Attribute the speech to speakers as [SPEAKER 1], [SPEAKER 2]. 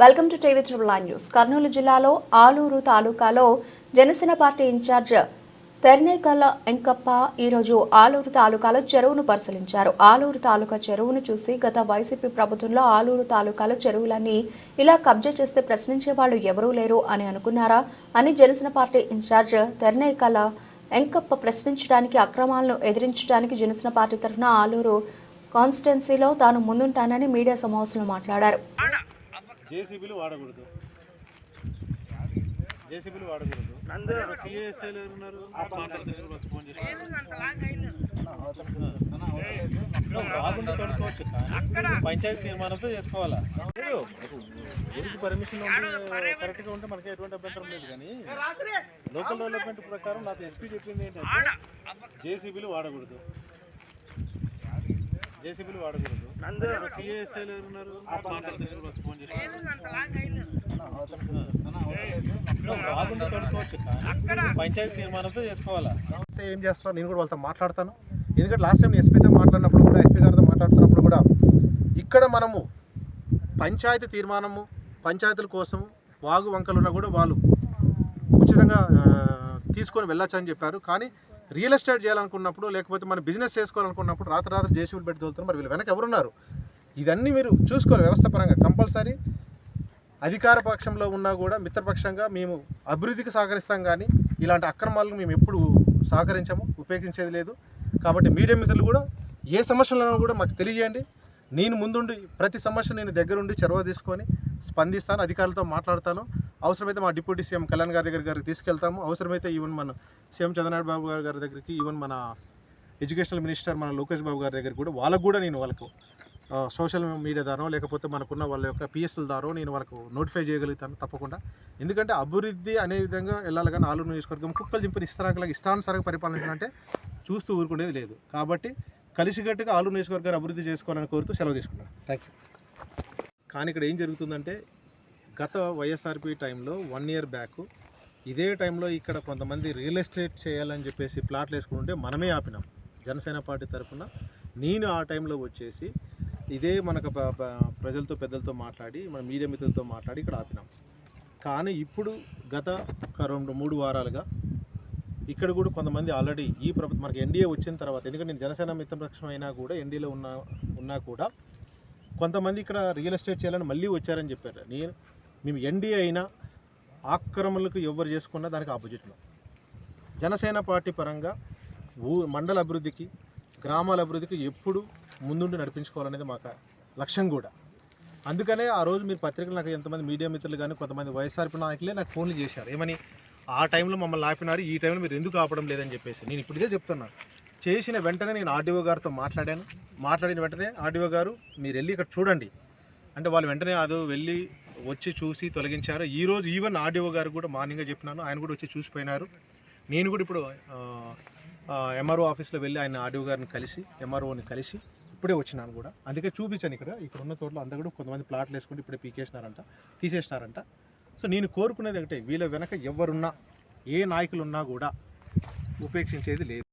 [SPEAKER 1] Welcome to TV triple news. Kurnool జిల్లాలో ఆలూరు తాలూకాలో Janasena party incharge Ternekal Enkappa ఈరోజు ఆలూరు తాలూకాలో చెరువును పరిశీలించారు. ఆలూరు తాలూకా చెరువును చూసి గత వైసీపీ ప్రభుత్వంలో ఆలూరు తాలూకాలో చెరువులన్నీ ఇలా కబ్జా చేస్తే ప్రశ్నించే వాళ్ళు ఎవరూ లేరు అని అనుకున్నారా అని జనసేన పార్టీ ఇన్ఛార్జ్ తెర్నేకల్ల ఎంకప్ప ప్రశ్నించడానికి అక్రమాలను ఎదిరించడానికి జనసేన పార్టీ తరఫున ఆలూరు కాన్స్టిట్యున్సీలో తాను ముందుంటానని మీడియా సమావేశంలో మాట్లాడారు.
[SPEAKER 2] జేసీబీలు వాడకూడదు. జేసీబీలు వాడకూడదు. సిఎస్ఐలు ఉన్నారు ఫోన్ బాగుంది కనుక్కోవచ్చు పంచాయతీ తీర్మానంతో చేసుకోవాలా? ఊరికి పర్మిషన్ కరెక్ట్గా ఉంటే మనకి ఎటువంటి అభ్యంతరం లేదు కానీ లోకల్ డెవలప్మెంట్ ప్రకారం నాకు ఎస్పీ చెప్పింది ఏంటంటే జేసీబీలు వాడకూడదు. జేసీబీలు వాడకూడదు. సిఎస్ఐలు ఉన్నారు ఫోన్ చేసి. పంచాయతీ చేసుకోవాలా?
[SPEAKER 3] ఏం చేస్తాను నేను కూడా వాళ్ళతో మాట్లాడతాను. ఎందుకంటే లాస్ట్ టైం ఎస్పీతో మాట్లాడినప్పుడు కూడా ఎస్పీ గారితో మాట్లాడుతున్నప్పుడు కూడా ఇక్కడ మనము పంచాయతీ తీర్మానము పంచాయతీల కోసం వాగు వంకలున్నా కూడా వాళ్ళు ఉచితంగా తీసుకొని వెళ్ళొచ్చు అని చెప్పారు. కానీ రియల్ ఎస్టేట్ చేయాలనుకున్నప్పుడు లేకపోతే మన బిజినెస్ చేసుకోవాలనుకున్నప్పుడు రాత్రి రాత్రి జేసీబీలు పెట్టి తోలుతున్నారు. మరి వీళ్ళు వెనక ఎవరున్నారు? ఇదన్నీ మీరు చూసుకోవాలి వ్యవస్థపరంగా కంపల్సరీ. అధికార పక్షంలో ఉన్నా కూడా మిత్రపక్షంగా మేము అభివృద్ధికి సహకరిస్తాం కానీ ఇలాంటి అక్రమాలను మేము ఎప్పుడు సహకరించము ఉపేక్షించేది లేదు. కాబట్టి మీడియా మిత్రులు కూడా ఏ సమస్యలను కూడా మాకు తెలియజేయండి. నేను ముందుండి ప్రతి సమస్య నేను దగ్గరుండి చొరవ తీసుకొని స్పందిస్తాను అధికారులతో మాట్లాడతాను. అవసరమైతే మా డిప్యూటీ సీఎం కళ్యాణ్ గారి దగ్గర గారికి తీసుకెళ్తాము. అవసరమైతే ఈవెన్ మన సీఎం చంద్రనాథ్ బాబు గారి గారి దగ్గరికి ఈవెన్ మన ఎడ్యుకేషనల్ మినిస్టర్ మన లోకేష్ బాబు గారి దగ్గర కూడా వాళ్ళకు కూడా నేను వాళ్ళకు సోషల్ మీడియా ద్వారా లేకపోతే మనకున్న వాళ్ళ యొక్క పిఎస్ల ద్వారా నేను వాళ్ళకు నోటిఫై చేయగలుగుతాను తప్పకుండా. ఎందుకంటే అభివృద్ధి అనే విధంగా వెళ్ళాలి కానీ ఆలూరు నియోజకవర్గం కుక్కలు చింపిన ఇస్తారాకులకు ఇష్టానుసారంగా పరిపాలించాలంటే చూస్తూ ఊరుకునేది లేదు. కాబట్టి కలిసికట్టుగా ఆలూరు నియోజకవర్గాన్ని అభివృద్ధి చేసుకోవాలని కోరుతూ సెలవు తీసుకున్నాను థ్యాంక్ యూ కానీ ఇక్కడ ఏం జరుగుతుందంటే గత వైఎస్ఆర్పి టైంలో వన్ ఇయర్ బ్యాక్ ఇదే టైంలో ఇక్కడ కొంతమంది రియల్ ఎస్టేట్ చేయాలని చెప్పేసి ప్లాట్లు వేసుకుంటే మనమే ఆపినాం. జనసేన పార్టీ తరఫున నేను ఆ టైంలో వచ్చేసి ఇదే మనకు ప్రజలతో పెద్దలతో మాట్లాడి మన మీడియా మిత్రులతో మాట్లాడి ఇక్కడ ఆపినాం. కానీ ఇప్పుడు గత ఒక రెండు మూడు వారాలుగా ఇక్కడ కూడా కొంతమంది ఆల్రెడీ ఈ ప్రభుత్వం మనకి ఎన్డీఏ వచ్చిన తర్వాత ఎందుకంటే నేను జనసేన మిత్రపక్షం అయినా కూడా ఎన్డీఏలో ఉన్నా ఉన్నా కూడా కొంతమంది ఇక్కడ రియల్ ఎస్టేట్ చేయాలని మళ్ళీ వచ్చారని చెప్పారు. నేను మేము ఎన్డీఏ అయినా ఆక్రమణలకు ఎవరు చేసుకున్నా దానికి ఆపోజిట్లో జనసేన పార్టీ పరంగా ఊ మండల అభివృద్ధికి గ్రామాల అభివృద్ధికి ఎప్పుడు ముందుండి నడిపించుకోవాలనేది మాకు లక్ష్యం కూడా. అందుకనే ఆ రోజు మీరు పత్రికలు నాకు ఎంతమంది మీడియా మిత్రులు కానీ కొంతమంది వైఎస్ఆర్పీ నాయకులే నాకు ఫోన్లు చేశారు. ఏమని? ఆ టైంలో మమ్మల్ని ఆపినారు ఈ టైంలో మీరు ఎందుకు ఆపడం లేదని చెప్పేసి. నేను ఇప్పటికే చెప్తున్నాను చేసిన వెంటనే నేను ఆర్డీఓ గారితో మాట్లాడాను. మాట్లాడిన వెంటనే ఆర్డీఓ గారు మీరు వెళ్ళి ఇక్కడ చూడండి. అంటే వాళ్ళు వెంటనే అది వెళ్ళి వచ్చి చూసి తొలగించారు. ఈ రోజు ఈవెన్ ఆర్డీఓ గారు కూడా మార్నింగ్గా చెప్పినాను. ఆయన కూడా వచ్చి చూసిపోయినారు. నేను కూడా ఇప్పుడు ఎంఆర్ఓ ఆఫీస్లో వెళ్ళి ఆయన ఆర్డీఓ గారిని కలిసి ఎంఆర్ఓని కలిసి ఇప్పుడే వచ్చినాను కూడా. అందుకే చూపించాను ఇక్కడ. ఇక్కడ ఉన్న తోటలో అందరూ కూడా కొంతమంది ప్లాట్లు వేసుకుంటే ఇప్పుడే పీకేసినారంట తీసేసినారంట. సో నేను కోరుకునేది ఒకటే వీళ్ళ వెనక ఎవరున్నా ఏ నాయకులు ఉన్నా కూడా ఉపేక్షించేది లేదు.